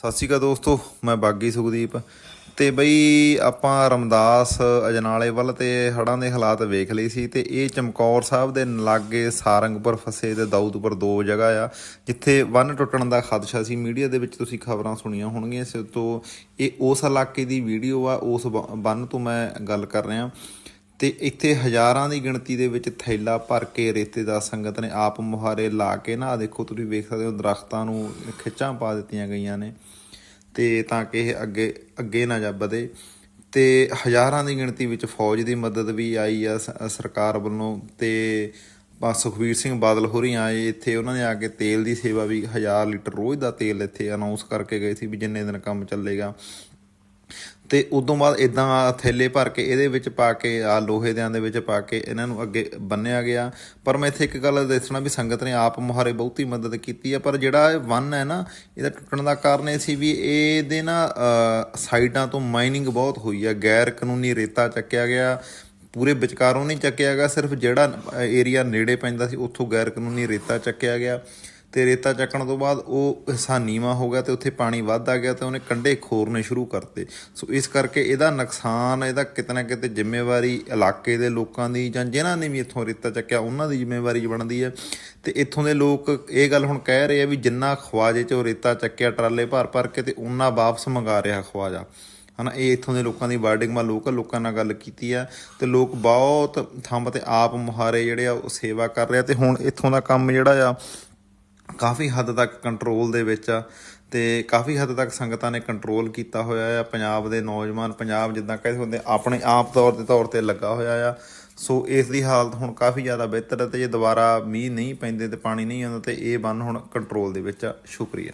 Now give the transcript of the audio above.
ਸਤਿ ਸ਼੍ਰੀ ਅਕਾਲ ਦੋਸਤੋ, ਮੈਂ ਬਾਗੀ ਸੁਖਦੀਪ। ਤੇ ਬਈ ਆਪਾਂ ਰਮਦਾਸ ਅਜਨਾਲੇ ਵੱਲ ਤੇ ਹੜਾਂ ਦੇ ਹਾਲਾਤ ਵੇਖ ਲਈ ਸੀ ਤੇ ਇਹ ਚਮਕੌਰ ਸਾਹਿਬ ਦੇ ਲਾਗੇ ਸਾਰੰਗਪੁਰ ਫਸੇ ਤੇ ਦਾਊਦਪੁਰ ਦੋ ਜਗ੍ਹਾ ਆ, ਜਿੱਥੇ ਬੰਨ ਟੁੱਟਣ ਦਾ ਖਦਸ਼ਾ ਸੀ। ਮੀਡੀਆ ਦੇ ਵਿੱਚ ਤੁਸੀਂ ਖਬਰਾਂ ਸੁਣੀਆਂ ਹੋਣਗੀਆਂ, ਇਸ ਤੋਂ ਇਹ ਉਸ ਇਲਾਕੇ ਦੀ ਵੀਡੀਓ ਆ, ਉਸ ਬ- ਤੋਂ ਮੈਂ ਗੱਲ ਕਰ ਰਿਹਾ। ਤੇ ਇੱਥੇ ਹਜ਼ਾਰਾਂ ਦੀ ਗਿਣਤੀ ਦੇ ਵਿੱਚ ਥੈਲਾ ਭਰ ਕੇ ਰੇਤੇ ਸੰਗਤ ਨੇ ਆਪ ਮੁਹਾਰੇ ਲਾ ਕੇ ਨਾ ਦੇਖੋ ਤੁਸੀਂ ਵੇਖ ਸਕਦੇ ਹੋ ਦਰਖਤਾਂ ਨੂੰ ਖਿੱਚਾਂ ਪਾ ਦਿੱਤੀਆਂ ਗਈਆਂ ਨੇ ਤੇ ਤਾਂ ਕਿ ਇਹ ਅੱਗੇ ਅੱਗੇ ਨਾ ਜਾ ਵਧੇ। ਤੇ ਹਜ਼ਾਰਾਂ ਦੀ ਗਿਣਤੀ ਵਿੱਚ ਫੌਜ ਦੀ ਮਦਦ ਵੀ ਆਈ ਆ ਸ- ਸਰਕਾਰ ਵੱਲੋਂ ਤੇ ਬਾ ਸੁਖਵੀਰ ਸਿੰਘ ਬਾਦਲ ਹੋਰੀ ਆਏ ਇੱਥੇ, ਉਹਨਾਂ ਨੇ ਆ ਕੇ ਤੇਲ ਦੀ ਸੇਵਾ ਵੀ 1000 ਲੀਟਰ ਰੋਜ਼ ਦਾ ਤੇਲ ਇੱਥੇ ਅਨਾਉਂਸ ਕਰਕੇ ਗਏ ਸੀ ਵੀ ਜਿੰਨੇ ਦਿਨ ਕੰਮ ਚੱਲੇਗਾ। ਤੇ ਉਦੋਂ ਬਾਅਦ ਇਦਾਂ ਥੈਲੇ ਭਰ ਕੇ ਇਹਦੇ ਵਿੱਚ ਪਾ ਕੇ, ਆ ਲੋਹੇ ਦਿਆਂ ਦੇ ਵਿੱਚ ਪਾ ਕੇ ਇਹਨਾਂ ਨੂੰ ਅੱਗੇ ਬੰਨਿਆ ਗਿਆ। ਪਰ ਮੈਂ ਇੱਥੇ ਇੱਕ ਗੱਲ ਦੱਸਣਾ ਵੀ ਸੰਗਤ ਨੇ ਆਪ ਮੁਹਾਰੇ ਬਹੁਤੀ ਮਦਦ ਕੀਤੀ ਆ, ਪਰ ਜਿਹੜਾ ਇਹ ਵਨ ਹੈ ਨਾ, ਇਹਦਾ ਟੁੱਟਣ ਦਾ ਕਾਰਨ ਇਹ ਸੀ ਵੀ ਇਹਦੇ ਨਾ ਸਾਈਡਾਂ ਤੋਂ ਮਾਈਨਿੰਗ ਬਹੁਤ ਹੋਈ ਆ। ਗੈਰ ਕਾਨੂੰਨੀ ਰੇਤਾ ਚੱਕਿਆ ਗਿਆ, ਪੂਰੇ ਵਿਚਕਾਰੋਂ ਨਹੀਂ ਚੱਕਿਆ ਗਿਆ, ਸਿਰਫ ਜਿਹੜਾ ਏਰੀਆ ਨੇੜੇ ਪੈਂਦਾ ਸੀ, ਉੱਥੋਂ ਗੈਰ ਕਾਨੂੰਨੀ ਰੇਤਾ ਚੱਕਿਆ ਗਿਆ। ਤੇ ਰੇਤਾ ਚੱਕਣ ਤੋਂ ਬਾਅਦ ਉਹ ਹਿੱਸਾ ਨੀਵਾ ਹੋ ਗਿਆ ਤੇ ਉੱਥੇ ਪਾਣੀ ਵੱਧਦਾ ਗਿਆ ਤੇ ਉਹਨੇ ਕੰਢੇ ਖੋਰਨੇ ਸ਼ੁਰੂ ਕਰਤੇ। ਸੋ ਇਸ ਕਰਕੇ ਇਹਦਾ ਨੁਕਸਾਨ, ਇਹਦਾ ਕਿਤੇ ਨਾ ਕਿਤੇ ਜ਼ਿੰਮੇਵਾਰੀ ਇਲਾਕੇ ਦੇ ਲੋਕਾਂ ਦੀ ਜਾਂ ਜਿਨ੍ਹਾਂ ਨੇ ਵੀ ਇੱਥੋਂ ਰੇਤਾ ਚੱਕਿਆ, ਉਹਨਾਂ ਦੀ ਜ਼ਿੰਮੇਵਾਰੀ ਬਣਦੀ ਹੈ। ਤੇ ਇੱਥੋਂ ਦੇ ਲੋਕ ਇਹ ਗੱਲ ਹੁਣ ਕਹਿ ਰਹੇ ਆ ਵੀ ਜਿੰਨਾ ਖਵਾਜੇ ਚੋਂ ਰੇਤਾ ਚੱਕਿਆ, ਟਰਾਲੇ ਭਰ ਭਰ ਕੇ ਤੇ ਉਹਨਾਂ ਵਾਪਸ ਮੰਗਾ ਰਿਹਾ ਖਵਾਜਾ। ਹਨਾ, ਇਹ ਇੱਥੋਂ ਦੇ ਲੋਕਾਂ ਦੀ ਵਾਰਡਿੰਗ ਮਾ ਲੋਕਲ ਲੋਕਾਂ ਨਾਲ ਗੱਲ ਕੀਤੀ ਆ ਤੇ ਲੋਕ ਬਹੁਤ ਥੰਮ ਤੇ ਆਪ ਮੁਹਾਰੇ ਜਿਹੜੇ ਆ ਉਹ ਸੇਵਾ ਕਰ ਰਹੇ ਆ ਤੇ ਹੁਣ ਇੱਥੋਂ ਦਾ ਕੰਮ ਜਿਹੜਾ ਆ ਕਾਫੀ ਹੱਦ ਤੱਕ ਕੰਟਰੋਲ ਦੇ ਵਿੱਚ ਆ ਤੇ ਕਾਫੀ ਹੱਦ ਤੱਕ ਸੰਗਤਾਂ ਨੇ ਕੰਟਰੋਲ ਕੀਤਾ ਹੋਇਆ ਆ। ਪੰਜਾਬ ਦੇ ਨੌਜਵਾਨ, ਪੰਜਾਬ ਜਿੱਦਾਂ ਕਹਿੰਦੇ ਹੁੰਦੇ, ਆਪਣੇ ਆਪ ਤੌਰ ਦੇ ਤੌਰ ਤੇ ਲੱਗਾ ਹੋਇਆ ਆ। ਸੋ ਇਸ ਦੀ ਹਾਲਤ ਹੁਣ ਕਾਫੀ ਜ਼ਿਆਦਾ ਬਿਹਤਰ ਹੈ ਤੇ ਜੇ ਦੁਬਾਰਾ ਮੀਂਹ ਨਹੀਂ ਪੈਂਦੇ ਤੇ ਪਾਣੀ ਨਹੀਂ ਆਉਂਦਾ ਤੇ ਇਹ ਬੰਨ ਹੁਣ ਕੰਟਰੋਲ ਦੇ ਵਿੱਚ ਆ। ਸ਼ੁਕਰੀਆ।